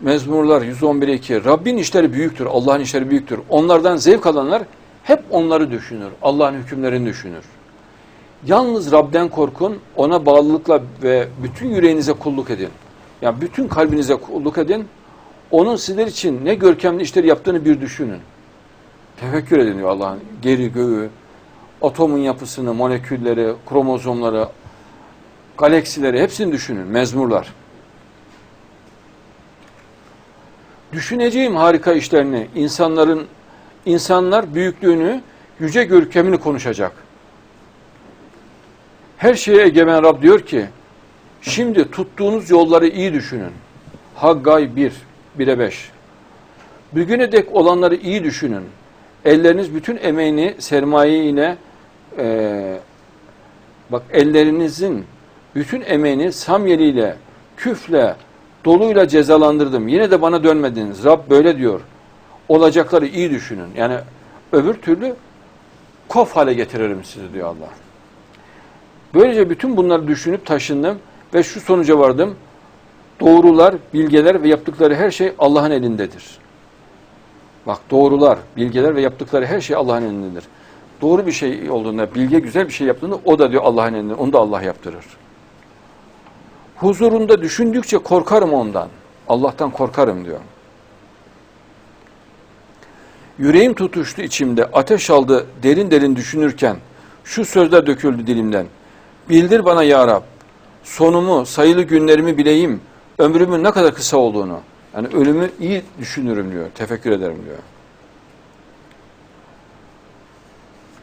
Mezmurlar 111 2. Rabbin işleri büyüktür, Allah'ın işleri büyüktür. Onlardan zevk alanlar hep onları düşünür. Allah'ın hükümlerini düşünür. Yalnız Rab'den korkun, ona bağlılıkla ve bütün yüreğinize kulluk edin. Yani bütün kalbinize kulluk edin. Onun sizler için ne görkemli işleri yaptığını bir düşünün. Tefekkür edin diyor Allah'ın. Geri göğü, atomun yapısını, molekülleri, kromozomları, galaksileri hepsini düşünün. Mezmurlar. Düşüneceğim harika işlerini, insanların insanlar büyüklüğünü, yüce görkemini konuşacak. Her şeye egemen Rab diyor ki, şimdi tuttuğunuz yolları iyi düşünün. Haggay 1, 1'e 5. Bugüne dek olanları iyi düşünün. Elleriniz bütün emeğini sermaye ile eee, bak ellerinizin bütün emeğini samyeliyle, küfle, doluyla cezalandırdım. Yine de bana dönmediniz. Rab böyle diyor. Olacakları iyi düşünün. Yani öbür türlü kof hale getiririm sizi diyor Allah. Böylece bütün bunları düşünüp taşındım ve şu sonuca vardım. Doğrular, bilgeler ve yaptıkları her şey Allah'ın elindedir. Bak doğrular, bilgeler ve yaptıkları her şey Allah'ın elindedir. Doğru bir şey olduğunda, bilge güzel bir şey yaptığında o da diyor Allah'ın elinde. Onu da Allah yaptırır. Huzurunda düşündükçe korkarım ondan. Allah'tan korkarım diyor. Yüreğim tutuştu içimde, ateş aldı derin derin düşünürken şu sözler döküldü dilimden. Bildir bana ya Rab, sonumu, sayılı günlerimi bileyim, ömrümün ne kadar kısa olduğunu. Yani ölümü iyi düşünürüm diyor, tefekkür ederim diyor.